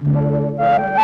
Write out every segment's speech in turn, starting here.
కోవెల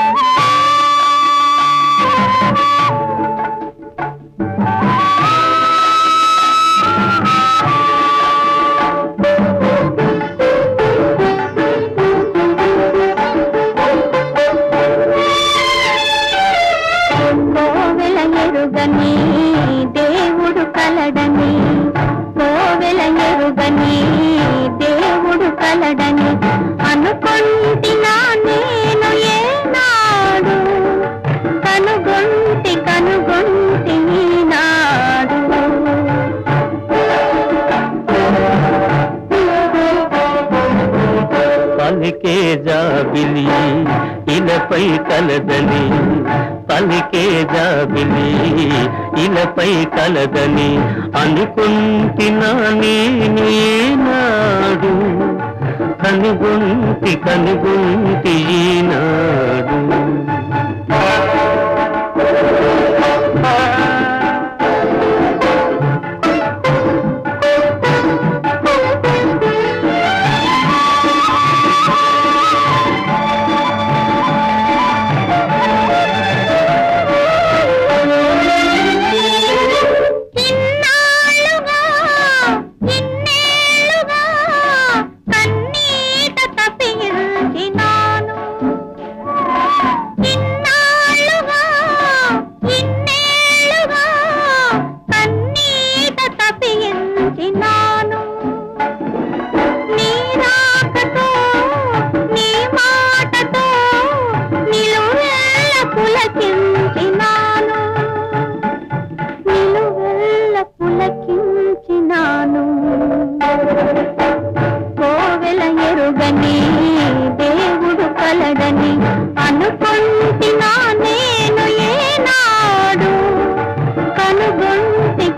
పలికే జాబిలి ఇలపై కలదని. పలికే జాబిలి ఇలపై కలదని. అనుకుంటున్నా నేను ఏనాడు కనుగొంటి కనుగొంటి ఈనాడు.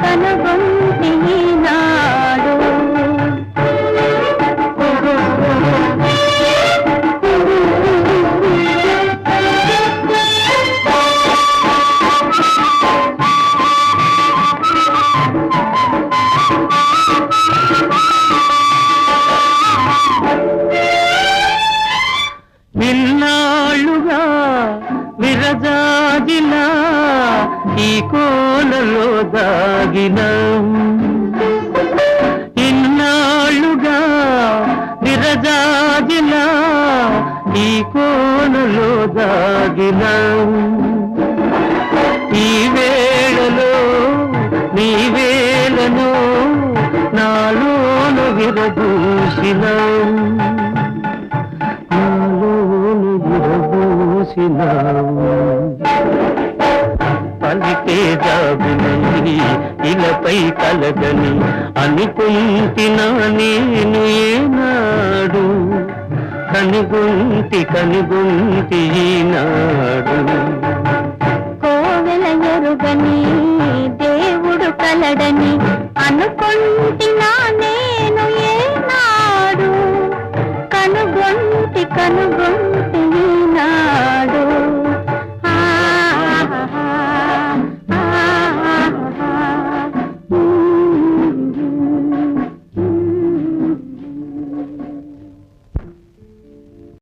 కనుగొంటి ఈ కోలలో దాగిన. ఇన్నాళ్ళుగా విరజాజిన ఈ కోలలో దాగిన. ఈ వేళలో నీ వేళను నాలోను విరదూసినావు నాలోను విరబూసినావు పలికే జాబిని ఇలపై కలదని అనుకుంటున్నా నేను ఏనాడు. కనుగుంటి కనుగుంటి ఈనాడు. కోవెల ఎరుగని దేవుడు కలడని అనుకుంటినా